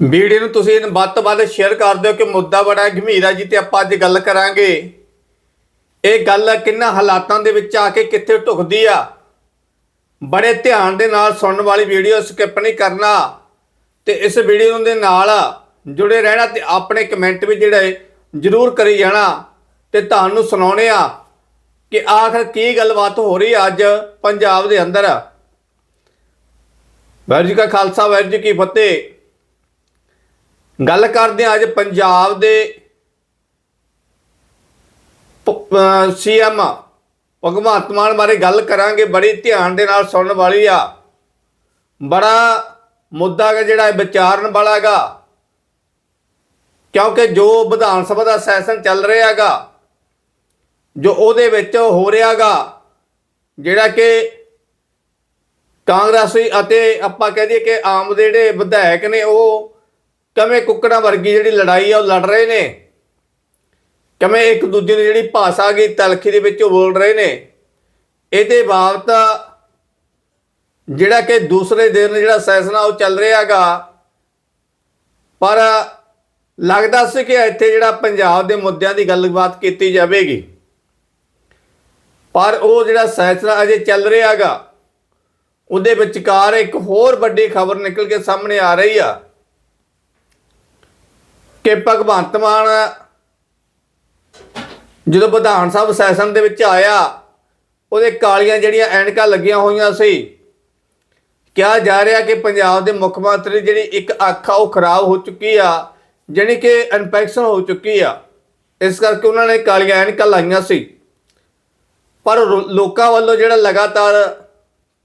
Video ਨੂੰ ਤੁਸੀਂ ਵੱਧ ਤੋਂ ਵੱਧ ਸ਼ੇਅਰ ਕਰ ਦਿਓ ਕਿ ਮੁੱਦਾ ਬੜਾ ਗੰਭੀਰ ਜੀ ਤੇ ਆਪਾਂ ਅੱਜ ਗੱਲ ਕਰਾਂਗੇ। ਇਹ ਗੱਲ ਕਿੰਨਾ ਹਾਲਾਤਾਂ ਦੇ ਵਿੱਚ ਆ ਕੇ ਕਿੱਥੇ ਢੁਕਦੀ ਆ? ਬੜੇ ਧਿਆਨ ਦੇ ਨਾਲ ਸੁਣਨ ਵਾਲੀ ਵੀਡੀਓ ਸਕਿਪ ਨਹੀਂ ਕਰਨਾ। ਤੇ ਇਸ ਵੀਡੀਓ ਦੇ ਨਾਲ ਜੁੜੇ ਰਹਿਣਾ ਤੇ ਆਪਣੇ ਕਮੈਂਟ ਵੀ ਜਿਹੜੇ ਜ਼ਰੂਰ ਕਰੀ ਜਾਣਾ। ਤੇ ਤੁਹਾਨੂੰ ਸੁਣਾਉਣੇ ਆ ਕਿ ਆਖਰ ਕੀ ਗੱਲਬਾਤ ਹੋ ਰਹੀ ਆ ਅੱਜ ਪੰਜਾਬ ਦੇ ਅੰਦਰ। ਵਾਹਿਗੁਰੂ ਜੀ ਕਾ ਖਾਲਸਾ, ਵਾਹਿਗੁਰੂ ਜੀ ਕੀ ਫਤਿਹ। ਗੱਲ ਕਰਦੇ ਹਾਂ ਅੱਜ ਪੰਜਾਬ ਦੇ ਸੀਐਮ ਭਗਵੰਤ ਮਾਨ ਬਾਰੇ ਗੱਲ ਕਰਾਂਗੇ, ਬੜੀ ਧਿਆਨ ਦੇ ਨਾਲ ਸੁਣਨ ਵਾਲੀ ਆ। ਬੜਾ ਮੁੱਦਾ ਹੈ ਜਿਹੜਾ ਵਿਚਾਰਨ ਵਾਲਾ ਹੈਗਾ। ਕਿਉਂਕਿ ਜੋ ਵਿਧਾਨ ਸਭਾ ਦਾ ਸੈਸ਼ਨ ਚੱਲ ਰਿਹਾ ਹੈਗਾ, ਜੋ ਉਹਦੇ ਵਿੱਚ ਹੋ ਰਿਹਾ ਰਿਹਾਗਾ ਜਿਹੜਾ ਕਿ ਕਾਂਗਰਸੀ ਅਤੇ ਆਪਾਂ ਕਹਿ ਦਈਏ ਕਿ ਆਮ ਦੇ ਜਿਹੜੇ ਵਿਧਾਇਕ ਨੇ, ਉਹ ਕਿਵੇਂ ਕੁੱਕੜਾਂ ਵਰਗੀ ਜਿਹੜੀ ਲੜਾਈ ਆ, ਉਹ ਲੜ ਰਹੇ ਨੇ? ਕਿਵੇਂ ਇੱਕ ਦੂਜੇ ਦੀ ਜਿਹੜੀ ਭਾਸ਼ਾ ਗਈ, ਤਲਖੀ ਦੇ ਵਿੱਚ ਉਹ ਬੋਲ ਰਹੇ ਨੇ? ਇਹਦੇ ਬਾਬਤ ਜਿਹੜਾ ਕਿ ਦੂਸਰੇ ਦਿਨ ਜਿਹੜਾ ਸੈਸ਼ਨ ਉਹ ਚੱਲ ਰਿਹਾਗਾ ਪਰ ਲੱਗਦਾ ਸੀ ਕਿ ਇੱਥੇ ਜਿਹੜਾ ਪੰਜਾਬ ਦੇ ਮੁੱਦਿਆਂ ਦੀ ਗੱਲਬਾਤ ਕੀਤੀ ਜਾਵੇਗੀ। ਪਰ ਉਹ ਜਿਹੜਾ ਸੈਸ਼ਨ ਅਜੇ ਚੱਲ ਰਿਹਾਗਾ ਉਹਦੇ ਵਿਚਕਾਰ ਇੱਕ ਹੋਰ ਵੱਡੀ ਖਬਰ ਨਿਕਲ ਕੇ ਸਾਹਮਣੇ ਆ ਰਹੀ ਆ। ਕਿ ਭਗਵੰਤ ਮਾਨ ਜਦੋਂ ਵਿਧਾਨ ਸਭਾ ਸੈਸ਼ਨ ਦੇ ਵਿੱਚ ਆਇਆ, ਉਹਦੇ ਕਾਲੀਆਂ ਜਿਹੜੀਆਂ ਐਨਕਾਂ ਲੱਗੀਆਂ ਹੋਈਆਂ ਸੀ, ਕਿਹਾ ਜਾ ਰਿਹਾ ਕਿ ਪੰਜਾਬ ਦੇ ਮੁੱਖ ਮੰਤਰੀ ਜਿਹੜੀ ਇੱਕ ਅੱਖ ਆ, ਉਹ ਖਰਾਬ ਹੋ ਚੁੱਕੀ ਆ, ਜਾਣੀ ਕਿ ਇਨਫੈਕਸ਼ਨ ਹੋ ਚੁੱਕੀ ਆ। ਇਸ ਕਰਕੇ ਉਹਨਾਂ ਨੇ ਕਾਲੀਆਂ ਐਨਕਾਂ ਲਾਈਆਂ ਸੀ। ਪਰ ਲੋਕਾਂ ਵੱਲੋਂ ਜਿਹੜਾ ਲਗਾਤਾਰ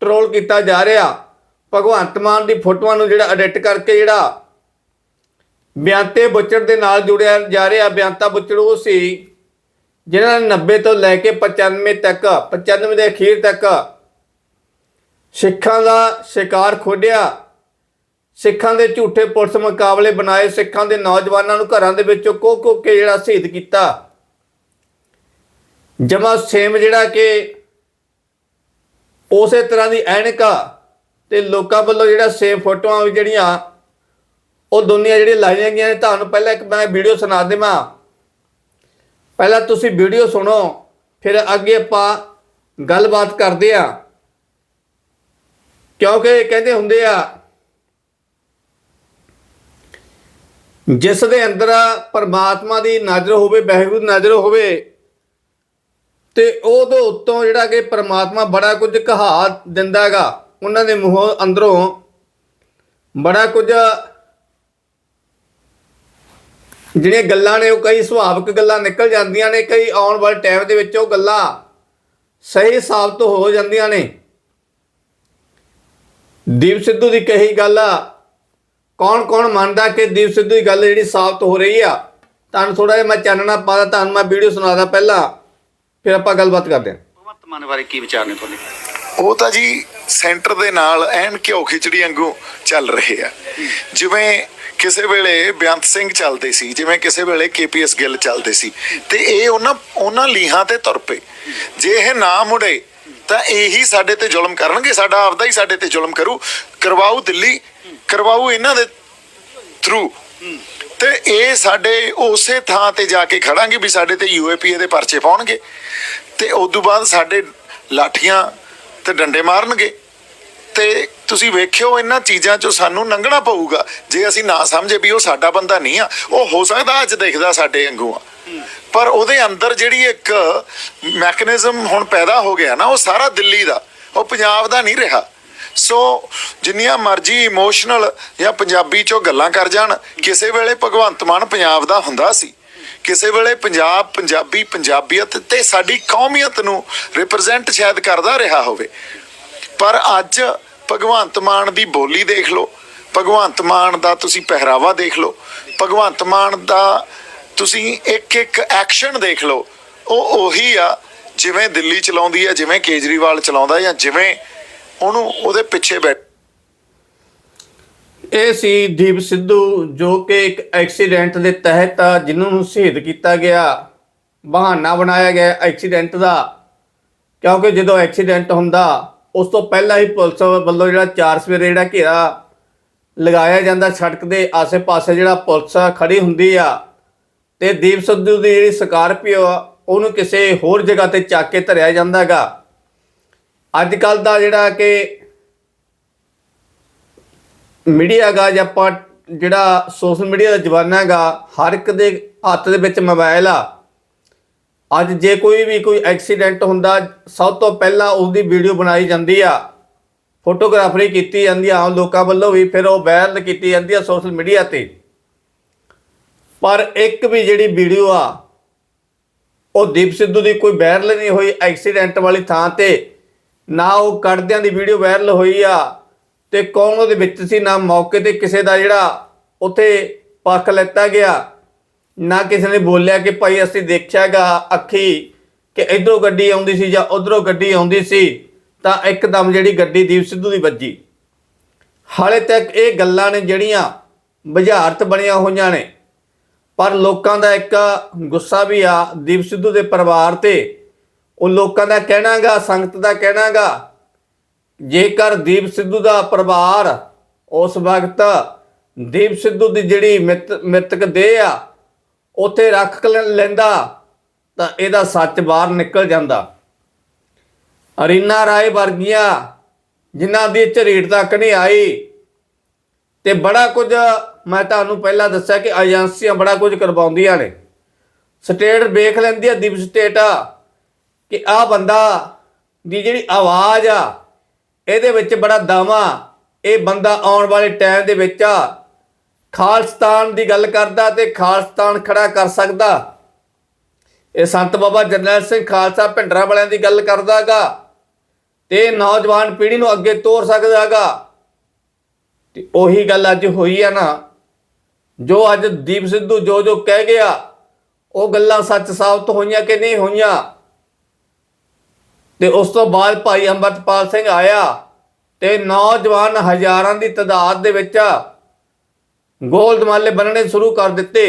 ਟਰੋਲ ਕੀਤਾ ਜਾ ਰਿਹਾ, ਭਗਵੰਤ ਮਾਨ ਦੀ ਫੋਟੋਆਂ ਨੂੰ ਜਿਹੜਾ ਐਡਿਟ ਕਰਕੇ ਜਿਹੜਾ ਬਿਆੰਤੇ ਬੁੱਚੜ ਦੇ ਨਾਲ ਜੁੜਿਆ ਜਾ ਰਿਹਾ ਬਿਆੰਤਾ ਬੁੱਚੜ ਉਹ ਸੀ ਜਿਨ੍ਹਾਂ ਨੇ 90 ਤੋਂ ਲੈ ਕੇ 95 ਤੱਕ 95 ਦੇ ਅਖੀਰ ਤੱਕ ਸਿੱਖਾਂ ਦਾ ਸ਼ਿਕਾਰ ਖੋਡਿਆ। ਸਿੱਖਾਂ ਦੇ ਝੂਠੇ ਪੁਲਿਸ ਮੁਕਾਬਲੇ ਬਣਾਏ। ਸਿੱਖਾਂ ਦੇ ਨੌਜਵਾਨਾਂ ਨੂੰ ਘਰਾਂ ਦੇ ਵਿੱਚੋਂ ਕੋਹ ਕੋਹ ਕੇ ਜਿਹੜਾ ਸ਼ਹੀਦ ਕੀਤਾ। ਜਮਾ ਸੇਮ ਜਿਹੜਾ ਕਿ ਉਸੇ ਤਰ੍ਹਾਂ ਦੀ ਐਨਕਾ ਤੇ ਲੋਕਾਂ ਵੱਲੋਂ ਜਿਹੜਾ ਸੇਮ ਫੋਟੋਆਂ ਵੀ ਜਿਹੜੀਆਂ ਉਹ ਦੁਨੀਆ ਜਿਹੜੀ ਲਾਈਆਂ ਗਈਆਂ ਨੇ, ਤੁਹਾਨੂੰ ਪਹਿਲਾਂ ਇੱਕ ਮੈਂ ਵੀਡੀਓ ਸੁਣਾ ਦੇਵਾਂ। ਪਹਿਲਾਂ ਤੁਸੀਂ ਵੀਡੀਓ ਸੁਣੋ, ਫਿਰ ਅੱਗੇ ਆਪਾਂ ਗੱਲਬਾਤ ਕਰਦੇ ਆ ਕਿਉਂਕਿ ਕਹਿੰਦੇ ਹੁੰਦੇ ਆ, ਜਿਸ ਦੇ ਅੰਦਰ ਪਰਮਾਤਮਾ ਦੀ ਨਜ਼ਰ ਹੋਵੇ, ਵਾਹਿਗੁਰੂ ਦੀ ਨਜ਼ਰ ਹੋਵੇ, ਤੇ ਉਹਦੇ ਉੱਤੋਂ ਜਿਹੜਾ ਕਿ ਪਰਮਾਤਮਾ ਬੜਾ ਕੁਝ ਕਹਾ ਦਿੰਦਾ ਹੈਗਾ, ਉਹਨਾਂ ਦੇ ਮੂੰਹ ਅੰਦਰੋਂ ਬੜਾ ਕੁਝ ਜਿਹੜੀਆਂ ਗੱਲਾਂ ਨੇ ਉਹ ਕਈ ਸੁਭਾਵਿਕ ਗੱਲਾਂ ਨਿਕਲ ਜਾਂਦੀਆਂ ਨੇ ਕਈ ਆਉਣ ਵਾਲੇ ਟਾਈਮ ਦੇ ਵਿੱਚ ਉਹ ਗੱਲਾਂ ਸਹੀ ਸਾਬਤ ਹੋ ਜਾਂਦੀਆਂ ਨੇ। ਦੀਪ ਸਿੱਧੂ ਦੀ ਕਹੀ ਗੱਲ ਆ ਕੌਣ ਕੌਣ ਮੰਨਦਾ ਕਿ ਦੀਪ ਸਿੱਧੂ ਦੀ ਗੱਲ ਜਿਹੜੀ ਸਾਬਤ ਹੋ ਰਹੀ ਆ? ਤੁਹਾਨੂੰ ਥੋੜਾ ਜਿਹਾ ਮੈਂ ਚਾਨਣਾ ਪਾਦਾ ਤੁਹਾਨੂੰ ਮੈਂ ਵੀਡੀਓ ਸੁਣਾਦਾ ਪਹਿਲਾਂ ਫਿਰ ਆਪਾਂ ਗੱਲਬਾਤ ਕਰਦੇ ਹਾਂ। ਭਗਵੰਤ ਮਾਨ ਬਾਰੇ ਕੀ ਵਿਚਾਰ ਨੇ ਤੁਹਾਡੇ? ਉਹ ਤਾਂ ਜੀ ਸੈਂਟਰ ਦੇ ਨਾਲ ਐਨ ਘਿਓ ਖਿਚੜੀ ਵਾਂਗੂ ਚੱਲ ਰਹੇ ਆ। ਜਿਵੇਂ ਕਿਸੇ ਵੇਲੇ ਬੇਅੰਤ ਸਿੰਘ ਚੱਲਦੇ ਸੀ, ਜਿਵੇਂ ਕਿਸੇ ਵੇਲੇ ਕੇਪੀਐਸ ਗਿੱਲ ਚੱਲਦੇ ਸੀ, ਤੇ ਇਹ ਉਹਨਾਂ ਉਹਨਾਂ ਲੀਹਾਂ ਤੇ ਤੁਰ ਪਏ। ਜੇ ਇਹ ਨਾ ਮੁੜੇ, ਤਾਂ ਇਹੀ ਸਾਡੇ ਤੇ ਜ਼ੁਲਮ ਕਰਨਗੇ, ਸਾਡਾ ਆਪਦਾ ਹੀ ਸਾਡੇ ਤੇ ਜ਼ੁਲਮ ਕਰੂ। ਕਰਵਾਉ ਦਿੱਲੀ ਕਰਵਾਉ ਇਹਨਾਂ ਦੇ ਥਰੂ ਤੇ ਇਹ ਸਾਡੇ ਉਸੇ ਥਾਂ ਤੇ ਜਾ ਕੇ ਖੜਾਂਗੇ ਵੀ ਸਾਡੇ ਤੇ ਯੂਏਪੀਏ ਦੇ ਪਰਚੇ ਪਾਉਣਗੇ। ਤੇ ਉਸ ਤੋਂ ਬਾਅਦ ਸਾਡੇ ਲਾਠੀਆਂ ਤੇ ਡੰਡੇ ਮਾਰਨਗੇ। ਤੇ ਤੁਸੀਂ ਵੇਖਿਓ ਇਹਨਾਂ ਚੀਜ਼ਾਂ ਚੋਂ ਸਾਨੂੰ ਲੰਘਣਾ ਪਊਗਾ। ਜੇ ਅਸੀਂ ਨਾ ਸਮਝੇ ਵੀ ਉਹ ਸਾਡਾ ਬੰਦਾ ਨਹੀਂ ਆ, ਉਹ ਹੋ ਸਕਦਾ ਅੱਜ ਦਿਖਦਾ ਸਾਡੇ ਵਾਂਗੂ ਆ। ਪਰ ਉਹਦੇ ਅੰਦਰ ਜਿਹੜੀ ਇੱਕ ਮੈਕੈਨਿਜ਼ਮ ਹੁਣ ਪੈਦਾ ਹੋ ਗਿਆ ਨਾ, ਉਹ ਸਾਰਾ ਦਿੱਲੀ ਦਾ, ਉਹ ਪੰਜਾਬ ਦਾ ਨਹੀਂ ਰਿਹਾ। ਸੋ ਜਿੰਨੀਆਂ ਮਰਜ਼ੀ ਇਮੋਸ਼ਨਲ ਜਾਂ ਪੰਜਾਬੀ ਚੋਂ ਗੱਲਾਂ ਕਰ ਜਾਣ, ਕਿਸੇ ਵੇਲੇ ਭਗਵੰਤ ਮਾਨ ਪੰਜਾਬ ਦਾ ਹੁੰਦਾ ਸੀ। ਕਿਸੇ ਵੇਲੇ ਪੰਜਾਬ, ਪੰਜਾਬੀ, ਪੰਜਾਬੀਅਤ ਤੇ ਸਾਡੀ ਕੌਮੀਅਤ ਨੂੰ ਰਿਪਰੈਜ਼ੈਂਟ ਸ਼ਾਇਦ ਕਰਦਾ ਰਿਹਾ ਹੋਵੇ। ਪਰ ਅੱਜ ਭਗਵੰਤ ਮਾਨ ਦੀ ਬੋਲੀ ਦੇਖ ਲਓ। ਭਗਵੰਤ ਮਾਨ ਦਾ ਤੁਸੀਂ ਪਹਿਰਾਵਾ ਦੇਖ ਲਓ। ਭਗਵੰਤ ਮਾਨ ਦਾ ਤੁਸੀਂ ਇੱਕ ਇੱਕ ਐਕਸ਼ਨ ਦੇਖ ਲਓ। ਉਹ ਉਹੀ ਆ, ਜਿਵੇਂ ਦਿੱਲੀ ਚਲਾਉਂਦੀ ਆ, ਜਿਵੇਂ ਕੇਜਰੀਵਾਲ ਚਲਾਉਂਦਾ ਜਾਂ ਜਿਵੇਂ ਉਹਨੂੰ ਉਹਦੇ ਪਿੱਛੇ ਬੈਠ ਇਹ ਸੀ ਦੀਪ ਸਿੱਧੂ, ਜੋ ਕਿ ਇੱਕ ਐਕਸੀਡੈਂਟ ਦੇ ਤਹਿਤ ਜਿਹਨੂੰ ਨੂੰ ਸ਼ਹੀਦ ਕੀਤਾ ਗਿਆ। ਬਹਾਨਾ ਬਣਾਇਆ ਗਿਆ ਐਕਸੀਡੈਂਟ ਦਾ। ਕਿਉਂਕਿ ਜਦੋਂ ਐਕਸੀਡੈਂਟ ਹੁੰਦਾ ਉਸ ਤੋਂ ਪਹਿਲਾਂ ਹੀ ਪੁਲਿਸ ਵੱਲੋਂ ਜਿਹੜਾ ਚਾਰ ਸਵੇਰੇ ਜਿਹੜਾ ਘੇਰਾ ਲਗਾਇਆ ਜਾਂਦਾ ਸੜਕ ਦੇ ਆਸੇ-ਪਾਸੇ ਜਿਹੜਾ ਪੁਲਿਸ ਖੜੀ ਹੁੰਦੀ ਆ, ਤੇ ਦੀਪ ਸਿੱਧੂ ਦੀ ਜਿਹੜੀ ਸਕਾਰਪੀਓ ਆ, ਉਹਨੂੰ ਕਿਸੇ ਹੋਰ ਜਗ੍ਹਾ ਤੇ ਚੱਕ ਕੇ ਧਰਿਆ ਜਾਂਦਾਗਾ ਅੱਜ ਕੱਲ ਦਾ ਜਿਹੜਾ ਕਿ ਮੀਡੀਆ ਗਾ ਜਾਂ ਆਪਾਂ ਜਿਹੜਾ ਸੋਸ਼ਲ ਮੀਡੀਆ ਦਾ ਜ਼ਮਾਨਾ ਹੈਗਾ, ਹਰ ਇੱਕ ਦੇ ਹੱਥ ਦੇ ਵਿੱਚ ਮੋਬਾਈਲ ਆ। ਅੱਜ ਜੇ ਕੋਈ ਵੀ ਕੋਈ ਐਕਸੀਡੈਂਟ ਹੁੰਦਾ, ਸਭ ਤੋਂ ਪਹਿਲਾਂ ਉਸ ਦੀ ਵੀਡੀਓ ਬਣਾਈ ਜਾਂਦੀ ਆ। ਫੋਟੋਗ੍ਰਾਫਰੀ ਕੀਤੀ ਜਾਂਦੀ ਆ, ਆਮ ਲੋਕਾਂ ਵੱਲੋਂ ਵੀ, ਫਿਰ ਉਹ ਵਾਇਰਲ ਕੀਤੀ ਜਾਂਦੀ ਆ ਸੋਸ਼ਲ ਮੀਡੀਆ ਤੇ। ਪਰ ਇੱਕ ਵੀ ਜਿਹੜੀ ਵੀਡੀਓ ਆ, ਉਹ ਦੀਪ ਸਿੱਧੂ ਦੀ ਕੋਈ ਵਾਇਰਲ ਨਹੀਂ ਹੋਈ ਐਕਸੀਡੈਂਟ ਵਾਲੀ ਥਾਂ ਤੇ। ਨਾ ਉਹ ਕੱਢਦਿਆਂ ਦੀ ਵੀਡੀਓ ਵਾਇਰਲ ਹੋਈ ਆ ਤੇ ਕੌਣ ਉਹਦੇ ਵਿੱਚ ਸੀ, ਨਾ ਮੌਕੇ ਤੇ ਕਿਸੇ ਦਾ ਜਿਹੜਾ ਉੱਥੇ ਪੱਖ ਲੈਤਾ ਗਿਆ। ਨਾ ਕਿਸੇ ਨੇ ਬੋਲਿਆ ਕਿ ਭਾਈ ਅਸੀਂ ਦੇਖਿਆਗਾ ਅੱਖੀ ਕਿ ਇਧਰੋਂ ਗੱਡੀ ਆਉਂਦੀ ਸੀ ਜਾਂ ਉਧਰੋਂ ਗੱਡੀ ਆਉਂਦੀ ਸੀ, ਤਾਂ ਇੱਕਦਮ ਜਿਹੜੀ ਗੱਡੀ ਦੀਪ ਸਿੱਧੂ ਦੀ ਵੱਜੀ। ਹਾਲੇ ਤੱਕ ਇਹ ਗੱਲਾਂ ਨੇ ਜਿਹੜੀਆਂ ਬੁਝਾਰਤ ਬਣੀਆਂ ਹੋਈਆਂ ਨੇ। ਪਰ ਲੋਕਾਂ ਦਾ ਇੱਕ ਗੁੱਸਾ ਵੀ ਆ ਦੀਪ ਸਿੱਧੂ ਦੇ ਪਰਿਵਾਰ ਤੇ। ਉਹ ਲੋਕਾਂ ਦਾ ਕਹਿਣਾਗਾ, ਸੰਗਤ ਦਾ ਕਹਿਣਾਗਾ, ਜੇਕਰ ਦੀਪ ਸਿੱਧੂ ਦਾ ਪਰਿਵਾਰ ਉਸ ਵਕਤ ਦੀਪ ਸਿੱਧੂ ਦੀ ਜਿਹੜੀ ਮਿਤ- ਮ੍ਰਿਤਕ ਦੇਹ ਆ ਉੱਥੇ ਰੱਖ ਲੈਂਦਾ, ਤਾਂ ਇਹਦਾ ਸੱਚ ਬਾਹਰ ਨਿਕਲ ਜਾਂਦਾ। ਅਰੀਨਾ ਰਾਏ ਵਰਗੀਆਂ ਜਿਨ੍ਹਾਂ ਦੀ ਝਰੀਟ ਤੱਕ ਨਹੀਂ ਆਈ, ਤੇ ਬੜਾ ਕੁਝ ਮੈਂ ਤੁਹਾਨੂੰ ਪਹਿਲਾਂ ਦੱਸਿਆ ਕਿ ਏਜੰਸੀਆਂ ਬੜਾ ਕੁਝ ਕਰਵਾਉਂਦੀਆਂ ਨੇ। ਸਟੇਟ ਵੇਖ ਲੈਂਦੀ ਆ ਦੀਪ ਸਟੇਟ ਆ, ਕਿ ਆ ਬੰਦਾ ਦੀ ਜਿਹੜੀ ਆਵਾਜ਼ ਆ, ਇਹਦੇ ਵਿੱਚ ਬੜਾ ਦਮ ਆ ਇਹ ਬੰਦਾ ਆਉਣ ਵਾਲੇ ਟਾਈਮ ਦੇ ਵਿੱਚ ਆ ਖਾਲਸਤਾਨ ਦੀ ਗੱਲ ਕਰਦਾ ਤੇ ਖਾਲਸਤਾਨ ਖੜਾ ਕਰ ਸਕਦਾ। ਇਹ ਸੰਤ ਬਾਬਾ ਜਰਨੈਲ ਸਿੰਘ ਖਾਲਸਾ ਭਿੰਡਰਾ ਵਾਲਿਆਂ ਦੀ ਗੱਲ ਕਰਦਾਗਾ ਤੇ ਨੌਜਵਾਨ ਪੀੜ੍ਹੀ ਨੂੰ ਅੱਗੇ ਤੋਰ ਸਕਦਾਗਾ। ਤੇ ਉਹੀ ਗੱਲ ਅੱਜ ਹੋਈ ਆ ਨਾ, ਜੋ ਅੱਜ ਦੀਪ ਸਿੱਧੂ ਜੋ ਜੋ ਕਹਿ ਗਿਆ, ਉਹ ਗੱਲਾਂ ਸੱਚ ਸਾਬਤ ਹੋਈਆਂ ਕਿ ਨਹੀਂ ਹੋਈਆਂ? ਤੇ ਉਸ ਤੋਂ ਬਾਅਦ ਭਾਈ ਅੰਮ੍ਰਿਤਪਾਲ ਸਿੰਘ ਆਇਆ ਤੇ ਨੌਜਵਾਨ ਹਜ਼ਾਰਾਂ ਦੀ ਤਾਦਾਦ ਦੇ ਵਿੱਚ ਗੋਲਦਮਾਲੇ ਬਣਨੇ ਸ਼ੁਰੂ ਕਰ ਦਿੱਤੇ।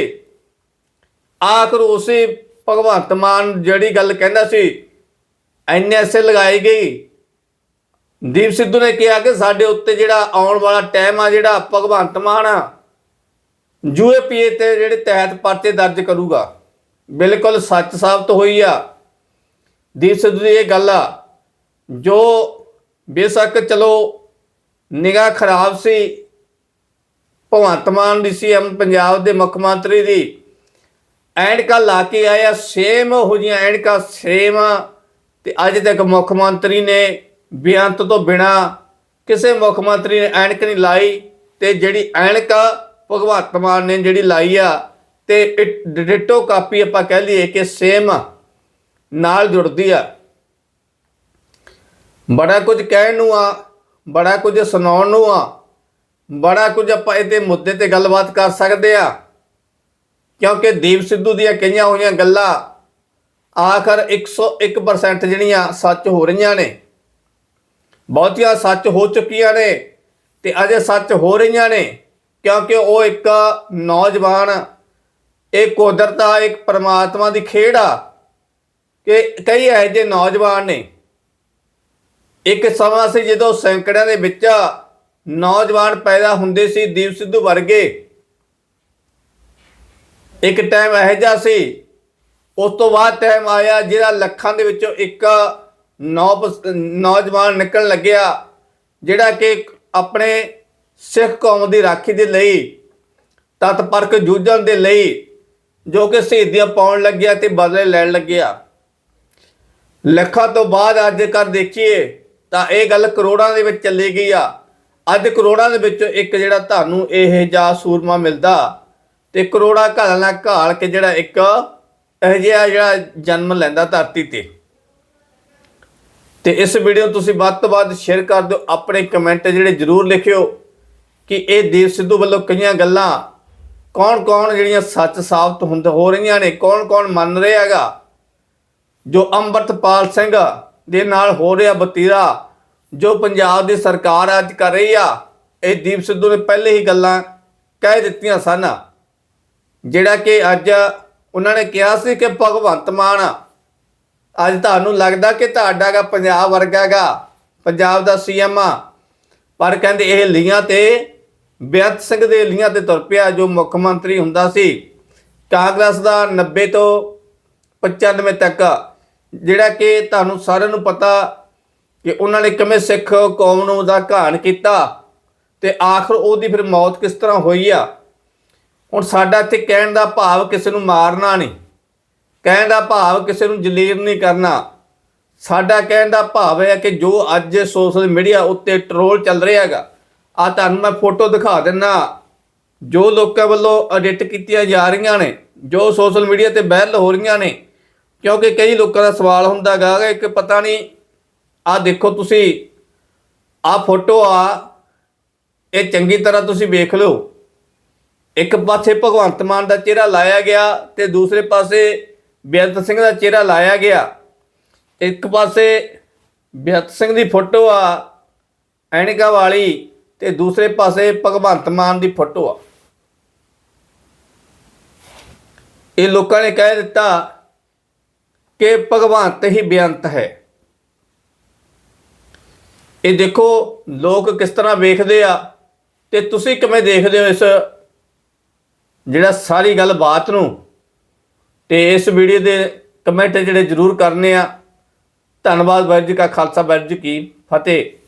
ਆਖਰ ਉਸੇ ਭਗਵੰਤ ਮਾਨ ਜਿਹੜੀ ਗੱਲ ਕਹਿੰਦਾ ਸੀ ਐਨਐਸਏ ਲਗਾਈ ਗਈ। ਦੀਪ ਸਿੱਧੂ ਨੇ ਕਿਹਾ ਕਿ ਸਾਡੇ ਉੱਤੇ ਜਿਹੜਾ ਆਉਣ ਵਾਲਾ ਟਾਈਮ ਆ, ਜਿਹੜਾ ਭਗਵੰਤ ਮਾਨ ਆ ਯੂਏਪੀਏ ਤੇ ਜਿਹੜੇ ਤਹਿਤ ਪਰਚੇ ਦਰਜ ਕਰੂਗਾ। ਬਿਲਕੁਲ ਸੱਚ ਸਾਬਤ ਹੋਈ ਆ। ਦੀਪ ਸਿੱਧੂ ਦੀ ਇਹ ਗੱਲ ਆ, ਜੋ ਬੇਸ਼ੱਕ ਚਲੋ ਨਿਗਾਹ ਖਰਾਬ ਸੀ ਭਗਵੰਤ ਮਾਨ ਦੀ ਸੀਐਮ ਪੰਜਾਬ ਦੇ ਮੁੱਖ ਮੰਤਰੀ ਦੀ। ਐਨਕਾਂ ਲਾ ਕੇ ਆਇਆ ਸੇਮ ਹੋ ਜੀਆਂ ਐਨਕਾਂ ਸੇਮ ਤੇ ਅੱਜ ਤੱਕ ਮੁੱਖ ਮੰਤਰੀ ਨੇ ਬੇਅੰਤ ਤੋਂ ਬਿਨਾ ਕਿਸੇ ਮੁੱਖ ਮੰਤਰੀ ਨੇ ਐਨਕ ਨਹੀਂ ਲਾਈ। ਤੇ ਜਿਹੜੀ ਐਨਕ ਭਗਵੰਤ ਮਾਨ ਨੇ ਜਿਹੜੀ ਲਾਈ ਆ, ਤੇ ਇਹ ਡਿਟੋ ਕਾਪੀ ਆਪਾਂ ਕਹਿ ਲਈਏ ਕਿ ਸੇਮ ਨਾਲ ਜੁੜਦੀ ਆ। ਬੜਾ ਕੁਝ ਕਹਿਣ ਨੂੰ ਆ, ਬੜਾ ਕੁਝ ਸੁਣਾਉਣ ਨੂੰ ਆ। ਬੜਾ ਕੁਝ ਆਪਾਂ ਇਹਦੇ ਮੁੱਦੇ ਤੇ ਗੱਲਬਾਤ ਕਰ ਸਕਦੇ ਆ। ਕਿਉਂਕਿ ਦੀਪ ਸਿੱਧੂ ਦੀਆਂ ਕਈਆਂ ਹੋਈਆਂ ਗੱਲਾਂ ਆਖਰ 101% ਜਿਹੜੀਆਂ ਸੱਚ ਹੋ ਰਹੀਆਂ ਨੇ। ਬਹੁਤੀਆਂ ਸੱਚ ਹੋ ਚੁੱਕੀਆਂ ਨੇ ਤੇ ਅਜੇ ਸੱਚ ਹੋ ਰਹੀਆਂ ਨੇ, ਕਿਉਂਕਿ ਉਹ ਇੱਕ ਨੌਜਵਾਨ ਇਹ ਕੁਦਰਤ ਆ ਇੱਕ ਪਰਮਾਤਮਾ ਦੀ ਖੇਡ ਆ ਕਿ ਕਈ ਇਹੋ ਜਿਹੇ ਨੌਜਵਾਨ ਨੇ। ਇੱਕ ਸਮਾਂ ਸੀ ਜਦੋਂ ਸੈਂਕੜਿਆਂ ਦੇ ਵਿੱਚ ਨੌਜਵਾਨ ਪੈਦਾ ਹੁੰਦੇ ਸੀ ਦੀਪ ਸਿੱਧੂ ਵਰਗੇ। ਇੱਕ ਟਾਈਮ ਇਹੋ ਜਿਹਾ ਸੀ। ਉਸ ਤੋਂ ਬਾਅਦ ਟਾਈਮ ਆਇਆ ਜਿਹੜਾ ਲੱਖਾਂ ਦੇ ਵਿੱਚੋਂ ਇੱਕ ਨੌ- ਨੌਜਵਾਨ ਨਿਕਲਣ ਲੱਗਿਆ, ਜਿਹੜਾ ਕਿ ਆਪਣੇ ਸਿੱਖ ਕੌਮ ਦੀ ਰਾਖੀ ਦੇ ਲਈ, ਤਤਪਰਕ ਜੂਝਣ ਦੇ ਲਈ, ਜੋ ਕਿ ਸ਼ਹੀਦੀਆਂ ਪਾਉਣ ਲੱਗਿਆ ਤੇ ਬਦਲੇ ਲੈਣ ਲੱਗਿਆ। ਲੱਖਾਂ ਤੋਂ ਬਾਅਦ ਅੱਜ ਕਰ ਦੇਖੀਏ ਤਾਂ ਇਹ ਗੱਲ ਕਰੋੜਾਂ ਦੇ ਵਿੱਚ ਚੱਲੀ ਗਈ ਆ। ਅੱਜ ਕਰੋੜਾਂ ਦੇ ਵਿੱਚੋਂ ਇੱਕ ਜਿਹੜਾ ਤੁਹਾਨੂੰ ਇਹ ਜਾ ਸੂਰਮਾ ਮਿਲਦਾ ਤੇ ਕਰੋੜਾਂ ਘਾਲ ਨਾਲ ਘਾਲ ਕੇ ਜਿਹੜਾ ਇੱਕ ਇਹ ਜਿਹਾ ਜਿਹੜਾ ਜਨਮ ਲੈਂਦਾ ਧਰਤੀ ਤੇ। ਤੇ ਇਸ ਵੀਡੀਓ ਨੂੰ ਤੁਸੀਂ ਵੱਧ ਤੋਂ ਵੱਧ ਸ਼ੇਅਰ ਕਰ ਦਿਓ, ਆਪਣੇ ਕਮੈਂਟ ਜਿਹੜੇ ਜ਼ਰੂਰ ਲਿਖਿਓ ਕਿ ਇਹ ਦੀਪ ਸਿੱਧੂ ਵੱਲੋਂ ਕਈਆਂ ਗੱਲਾਂ ਕੌਣ-ਕੌਣ ਜਿਹੜੀਆਂ ਸੱਚ ਸਾਬਤ ਹੁੰਦ, ਹੋ ਰਹੀਆਂ ਨੇ, ਕੌਣ-ਕੌਣ ਮੰਨ ਰਿਹਾ ਹੈਗਾ, ਜੋ ਅੰਮ੍ਰਿਤਪਾਲ ਸਿੰਘ ਦੇ ਨਾਲ ਹੋ ਰਿਹਾ ਬਤੀਰਾ ਜੋ ਪੰਜਾਬ ਦੀ ਸਰਕਾਰ ਅੱਜ ਕਰ ਰਹੀ ਆ, ਇਹ ਦੀਪ ਸਿੱਧੂ ਨੇ ਪਹਿਲੇ ਹੀ ਗੱਲਾਂ ਕਹਿ ਦਿੱਤੀਆਂ ਸਨ। ਜਿਹੜਾ ਕਿ ਅੱਜ ਉਹਨਾਂ ਨੇ ਕਿਹਾ ਸੀ ਕਿ ਭਗਵੰਤ ਮਾਨ, ਅੱਜ ਤੁਹਾਨੂੰ ਲੱਗਦਾ ਕਿ ਤੁਹਾਡਾ ਗਾ ਪੰਜਾਬ ਵਰਗਾ ਪੰਜਾਬ ਦਾ ਸੀਐਮ ਆ। ਪਰ ਕਹਿੰਦੇ ਇਹ ਲੀਆਂ ਤੇ ਬੇਅੰਤ ਸਿੰਘ ਦੇ ਲੀਆਂ ਤੇ ਤੁਰ ਪਿਆ ਜੋ ਮੁੱਖ ਮੰਤਰੀ ਹੁੰਦਾ ਸੀ। ਕਾਂਗਰਸ ਦਾ 90 ਤੋਂ 95 ਤੱਕ, ਜਿਹੜਾ ਕਿ ਤੁਹਾਨੂੰ ਸਾਰਿਆਂ ਨੂੰ ਪਤਾ ਕਿ ਉਹਨਾਂ ਨੇ ਕਿਵੇਂ ਸਿੱਖ ਕੌਮ ਨੂੰ ਦਾ ਘਾਣ ਕੀਤਾ ਤੇ ਆਖਰ ਉਹਦੀ ਫਿਰ ਮੌਤ ਕਿਸ ਤਰ੍ਹਾਂ ਹੋਈ ਆ? ਹੁਣ ਸਾਡਾ ਇੱਥੇ ਕਹਿਣ ਦਾ ਭਾਵ ਕਿਸੇ ਨੂੰ ਮਾਰਨਾ ਨਹੀਂ, ਕਹਿਣ ਦਾ ਭਾਵ ਕਿਸੇ ਨੂੰ ਜਲੀਲ ਨਹੀਂ ਕਰਨਾ। ਸਾਡਾ ਕਹਿਣ ਦਾ ਭਾਵ ਹੈ ਕਿ ਜੋ ਅੱਜ ਸੋਸ਼ਲ ਮੀਡੀਆ ਉੱਤੇ ਟਰੋਲ ਚੱਲ ਰਿਹਾ ਹੈਗਾ ਆ ਤੁਹਾਨੂੰ ਮੈਂ ਫੋਟੋ ਦਿਖਾ ਦਿੰਨਾ। ਜੋ ਲੋਕਾਂ ਵੱਲੋਂ ਐਡਿਟ ਕੀਤੀਆਂ ਜਾ ਰਹੀਆਂ ਨੇ, ਜੋ ਸੋਸ਼ਲ ਮੀਡੀਆ ਤੇ ਵਾਇਰਲ ਹੋ ਰਹੀਆਂ ਨੇ, ਕਿਉਂਕਿ ਕਈ ਲੋਕਾਂ ਦਾ ਸਵਾਲ ਹੁੰਦਾ ਹੈਗਾ ਕਿ ਪਤਾ ਨਹੀਂ ਆ ਦੇਖੋ ਤੁਸੀਂ, ਆ ਫੋਟੋ ਆ, ਇਹ ਚੰਗੀ ਤਰ੍ਹਾਂ ਤੁਸੀਂ ਵੇਖ ਲਓ। ਇੱਕ ਪਾਸੇ ਭਗਵੰਤ ਮਾਨ ਦਾ ਚਿਹਰਾ ਲਾਇਆ ਗਿਆ ਤੇ ਦੂਸਰੇ ਪਾਸੇ ਬੇਅੰਤ ਸਿੰਘ ਦਾ ਚਿਹਰਾ ਲਾਇਆ ਗਿਆ। ਇੱਕ ਪਾਸੇ ਬੇਅੰਤ ਸਿੰਘ ਦੀ ਫੋਟੋ ਆ, ਐਨਕਾ ਵਾਲੀ, ਤੇ ਦੂਸਰੇ ਪਾਸੇ ਭਗਵੰਤ ਮਾਨ ਦੀ ਫੋਟੋ ਆ। ਇਹ ਲੋਕਾਂ ਨੇ ਕਹਿ ਦਿੱਤਾ ਕਿ ਭਗਵੰਤ ਹੀ ਬੇਅੰਤ ਹੈ। ਇਹ ਦੇਖੋ ਲੋਕ ਕਿਸ ਤਰ੍ਹਾਂ ਵੇਖਦੇ ਆ ਤੇ ਤੁਸੀਂ ਕਿਵੇਂ ਦੇਖਦੇ ਹੋ ਇਸ ਜਿਹੜਾ ਸਾਰੀ ਗੱਲ ਬਾਤ ਨੂੰ? ਤੇ ਇਸ ਵੀਡੀਓ ਦੇ ਕਮੈਂਟ ਜਿਹੜੇ ਜ਼ਰੂਰ ਕਰਨੇ ਆ। ਧੰਨਵਾਦ ਵਾਹਿਗੁਰੂ ਜੀ ਕਾ ਖਾਲਸਾ ਵਾਹਿਗੁਰੂ ਜੀ ਕੀ ਫਤਿਹ।